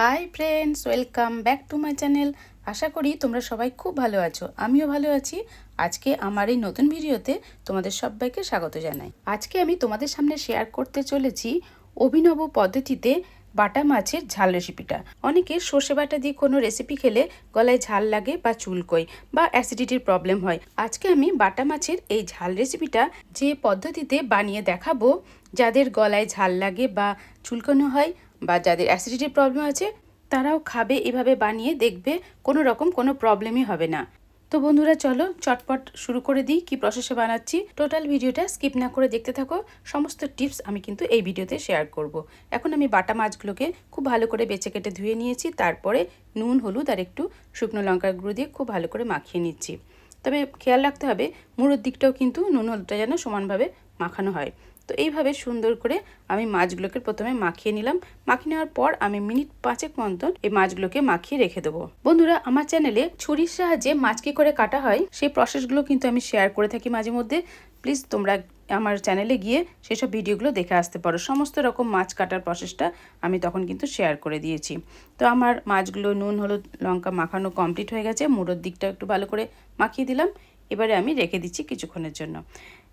Hi friends welcome back to my channel আশা করি তোমরা সবাই খুব ভালো আছো। আমিও ভালো আছি। আজকে আমার এই নতুন ভিডিওতে তোমাদের সবাইকে স্বাগত জানাই। আজকে আমি তোমাদের সামনে শেয়ার করতে চলেছি অভিনব পদ্ধতিতে বাটা মাছের ঝাল রেসিপিটা অনেকে সর্ষে বাটা দিয়ে কোনো রেসিপি খেলে গলায় ঝাল লাগে বা চুলকোয় বা অ্যাসিডিটির প্রবলেম হয়। আজকে আমি বাটা মাছের এই ঝাল রেসিপিটা যে পদ্ধতিতে বানিয়ে দেখাবো, যাদের গলায় ঝাল লাগে বা চুলকানো হয় বা যাদের অ্যাসিডিটির প্রবলেম আছে, তারাও খাবে, এভাবে বানিয়ে দেখবে কোনো রকম কোনো প্রবলেমই হবে না। তো বন্ধুরা, চলো চটপট শুরু করে দিই, কি প্রসেসে বানাচ্ছি। টোটাল ভিডিওটা স্কিপ না করে দেখতে থাকো। সমস্ত টিপস আমি কিন্তু এই ভিডিওতে শেয়ার করব। এখন আমি বাটা মাছগুলোকে খুব ভালো করে বেছে কেটে ধুয়ে নিয়েছি, তারপরে নুন, হলুদ আর একটু শুকনো লঙ্কার গুঁড়ো দিয়ে খুব ভালো করে মাখিয়ে নিচ্ছি। তবে খেয়াল রাখতে হবে, মুড়োর দিকটাও কিন্তু নুন, হলুদটা যেন সমানভাবে মাখানো হয়। তো এইভাবে সুন্দর করে আমি মাছগুলোকে প্রথমে মাখিয়ে নিলাম। মাখিয়ে নেওয়ার পর আমি মিনিট পাঁচেক মন্তন এই মাছগুলোকে মাখিয়ে রেখে দেবো। বন্ধুরা, আমার চ্যানেলে ছুরির সাহায্যে মাছ কি করে কাটা হয়, সেই প্রসেসগুলো কিন্তু আমি শেয়ার করে থাকি মাঝে মধ্যে। প্লিজ তোমরা আমার চ্যানেলে গিয়ে সেসব ভিডিওগুলো দেখে আসতে পারো। সমস্ত রকম মাছ কাটার প্রসেসটা আমি তখন কিন্তু শেয়ার করে দিয়েছি। তো আমার মাছগুলো নুন, হলুদ, লঙ্কা মাখানো কমপ্লিট হয়ে গেছে। মুড়োর দিকটা একটু ভালো করে মাখিয়ে দিলাম। এবারে আমি রেখে দিচ্ছি কিছুক্ষণের জন্য।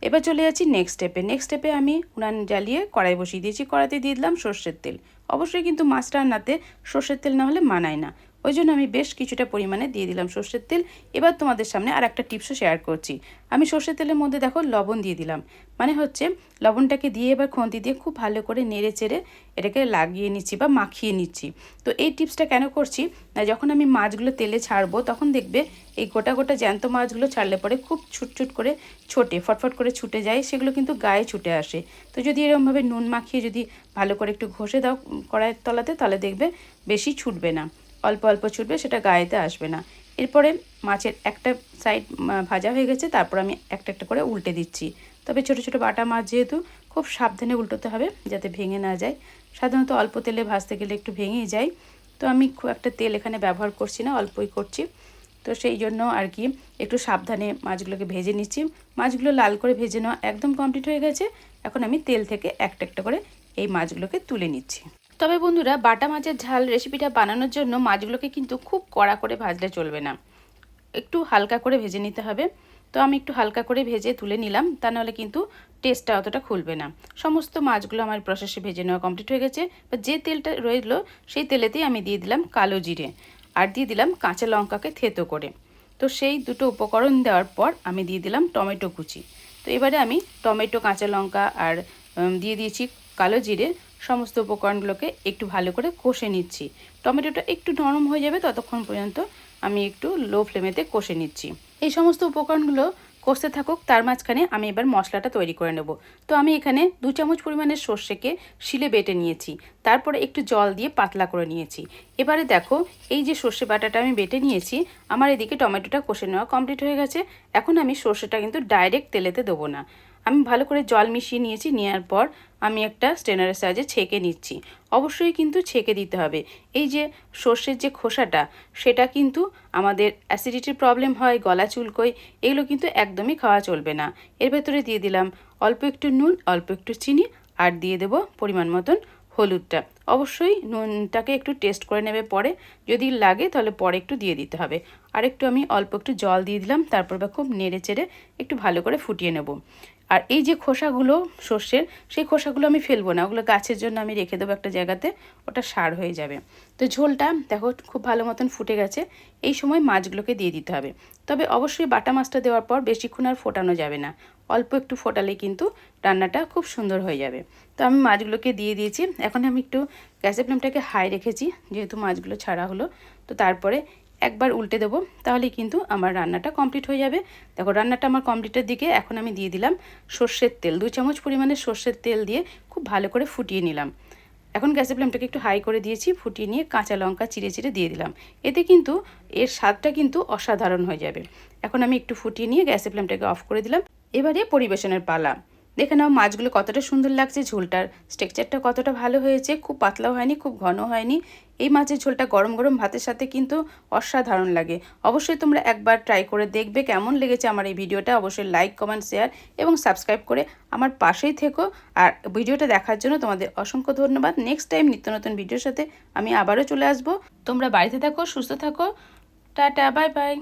এবার চলে যাচ্ছি নেক্সট স্টেপে নেক্সট স্টেপে আমি উনান জ্বালিয়ে কড়াই বসিয়ে দিয়েছি। কড়াইতে দিয়ে দিলাম সর্ষের তেল। অবশ্যই কিন্তু মাছ রান্নাতে সর্ষের তেল না হলে মানায় না। ওই জন্য আমি বেশ কিছুটা পরিমাণে দিয়ে দিলাম সর্ষের তেল। এবার তোমাদের সামনে আর একটা টিপসও শেয়ার করছি। আমি সর্ষের তেলের মধ্যে দেখো লবণ দিয়ে দিলাম। মানে হচ্ছে লবণটাকে দিয়ে এবার খন্তি দিয়ে খুব ভালো করে নেড়ে চেড়ে এটাকে লাগিয়ে নিচ্ছি বা মাখিয়ে নিচ্ছি। তো এই টিপসটা কেন করছি? না, যখন আমি মাছগুলো তেলে ছাড়বো, তখন দেখবে এই গোটা গোটা জ্যান্ত মাছগুলো ছাড়লে পরে খুব ছুটছুট করে ছোটে, ফটফট করে ছুটে যায়, সেগুলো কিন্তু গায়ে ছুটে আসে। তো যদি এরকমভাবে নুন মাখিয়ে যদি ভালো করে একটু ঘষে দাও কড়াইয়ের তলাতে, তাহলে দেখবে বেশি ছুটবে না। অল্প অল্প ছুটবে, সেটা গায়েতে আসবে না। এরপরে মাছের একটা সাইড ভাজা হয়ে গেছে, তারপর আমি একটা একটা করে উল্টে দিচ্ছি। তবে ছোট ছোট বাটা মাছ যেহেতু, খুব সাবধানে উল্টোতে হবে যাতে ভেঙে না যায়। সাধারণত অল্প তেলে ভাজতে গেলে একটু ভেঙেই যায়। তো আমি খুব একটা তেল এখানে ব্যবহার করছি না, অল্পই করছি। তো সেই জন্য আর কি, একটু সাবধানে মাছগুলোকে ভেজে নিচ্ছি। মাছগুলো লাল করে ভেজে নেওয়া একদম কমপ্লিট হয়ে গেছে। এখন আমি তেল থেকে একটা একটা করে এই মাছগুলোকে তুলে নিচ্ছি। তবে বন্ধুরা, বাটা মাছের ঝাল রেসিপিটা বানানোর জন্য মাছগুলোকে কিন্তু খুব কড়া করে ভাজলে চলবে না। একটু হালকা করে ভেজে নিতে হবে। তো আমি একটু হালকা করে ভেজে তুলে নিলাম, তা নাহলে কিন্তু টেস্টটা অতটা খুলবে না। সমস্ত মাছগুলো আমার প্রসেসে ভেজে নেওয়া কমপ্লিট হয়ে গেছে। বা যে তেলটা রইল, সেই তেলেতেই আমি দিয়ে দিলাম কালো জিরে আর দিয়ে দিলাম কাঁচা লঙ্কাকে থেতো করে। তো সেই দুটো উপকরণ দেওয়ার পর আমি দিয়ে দিলাম টমেটো কুচি। তো এবারে আমি টমেটো, কাঁচা লঙ্কা আর দিয়ে দিয়েছি কালো জিরে। সমস্ত উপকরণগুলোকে একটু ভালো করে কষে নিচ্ছি। টমেটোটা একটু নরম হয়ে যাবে, ততক্ষণ পর্যন্ত আমি একটু লো ফ্লেমেতে কষে নিচ্ছি। এই সমস্ত উপকরণগুলো কষতে থাকুক, তার মাঝখানে আমি এবার মশলাটা তৈরি করে নেব। তো আমি এখানে দু চামচ পরিমাণের সর্ষেকে শিলে বেটে নিয়েছি। তারপরে একটু জল দিয়ে পাতলা করে নিয়েছি। এবারে দেখো, এই যে সর্ষে বাটাটা আমি বেটে নিয়েছি, আমার এদিকে টমেটোটা কষে নেওয়া কমপ্লিট হয়ে গেছে। এখন আমি সর্ষেটা কিন্তু ডাইরেক্ট তেলেতে দেবো না। আমি ভালো করে জল মিশিয়ে নিয়েছি নেওয়ার পর আমি একটা স্টেনারের সাহায্যে ছেঁকে নিচ্ছি। অবশ্যই কিন্তু ছেঁকে দিতে হবে। এই যে সর্ষের যে খোসাটা, সেটা কিন্তু আমাদের অ্যাসিডিটির প্রবলেম হয়, গলা চুলকোয়, এগুলো কিন্তু একদমই খাওয়া চলবে না। এর ভেতরে দিয়ে দিলাম অল্প একটু নুন, অল্প একটু চিনি আর দিয়ে দেব পরিমাণ মতন হলুদটা। অবশ্যই নুনটাকে একটু টেস্ট করে নেবে পরে। যদি লাগে তাহলে পরে একটু দিয়ে দিতে হবে। আর একটু আমি অল্প একটু জল দিয়ে দিলাম, তারপর বা খুব নেড়ে চেড়ে একটু ভালো করে ফুটিয়ে নেব। আর এই যে খোসাগুলো সর্ষের, সেই খোসাগুলো আমি ফেলব না। ওগুলো গাছের জন্য আমি রেখে দেবো একটা জায়গাতে, ওটা সার হয়ে যাবে। তো ঝোলটা দেখো খুব ভালো মতন ফুটে গেছে, এই সময় মাছগুলোকে দিয়ে দিতে হবে। তবে অবশ্যই বাটা মাছটা দেওয়ার পর বেশিক্ষণ আর ফোটানো যাবে না। অল্প একটু ফোটালে কিন্তু রান্নাটা খুব সুন্দর হয়ে যাবে। তো আমি মাছগুলোকে দিয়ে দিয়েছি। এখন আমি একটু গ্যাসের ফ্লেমটাকে হাই রেখেছি, যেহেতু মাছগুলো ছাড়া হলো। তো তারপরে একবার উল্টে দেবো তাহলে কিন্তু আমার রান্নাটা কমপ্লিট হয়ে যাবে। দেখো, রান্নাটা আমার কমপ্লিটের দিকে এখন আমি দিয়ে দিলাম সর্ষের তেল। দু চামচ পরিমাণে সর্ষের তেল দিয়ে খুব ভালো করে ফুটিয়ে নিলাম। এখন গ্যাসের ফ্লেমটাকে একটু হাই করে দিয়েছি, ফুটিয়ে নিয়ে কাঁচা লঙ্কা চিড়ে চিড়ে দিয়ে দিলাম। এতে কিন্তু এর স্বাদটা কিন্তু অসাধারণ হয়ে যাবে। এখন আমি একটু ফুটিয়ে নিয়ে গ্যাসের ফ্লেমটাকে অফ করে দিলাম। এবারে পরিবেশনের পালা। দেখে নাও মাছগুলো কতটা সুন্দর লাগছে, ঝোলটার স্ট্রাকচারটা কতটা ভালো হয়েছে, খুব পাতলাও হয়নি, খুব ঘন হয়নি। এই মাছের ঝোলটা গরম গরম ভাতের সাথে কিন্তু অসাধারণ লাগে। অবশ্যই তোমরা একবার ট্রাই করে দেখবে কেমন লেগেছে আমার এই ভিডিওটা। অবশ্যই লাইক কমেন্ট শেয়ার এবং সাবস্ক্রাইব করে আমার পাশেই থেকো। আর ভিডিওটা দেখার জন্য তোমাদের অসংখ্য ধন্যবাদ। নেক্সট টাইম নিত্য নতুন ভিডিওর সাথে আমি আবারও চলে আসব। তোমরা বাড়িতে থাকো, সুস্থ থাকো। Tata bye bye